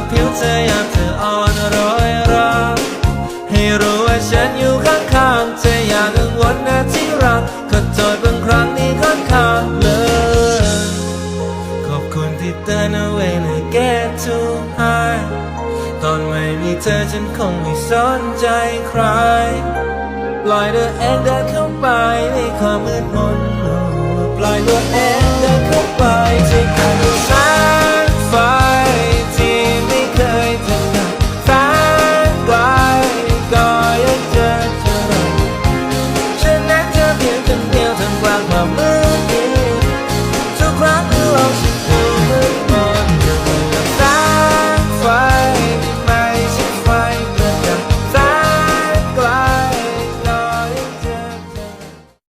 บผิวเธอยากเธออ่อนร้อยรักให้รู้ว่าฉันอยู่ข้างๆเธออย่ากังวลนะที่รักก็โจทย์บางครั้งนี้ค่อนข้างเลย ขอบคุณที่เตือนเอาไว้ใน get too high ตอนไม่มีเธอฉันคงไม่สนใจใคร ปล่อยตัวเองเดินเข้าไปในความมืดมนล่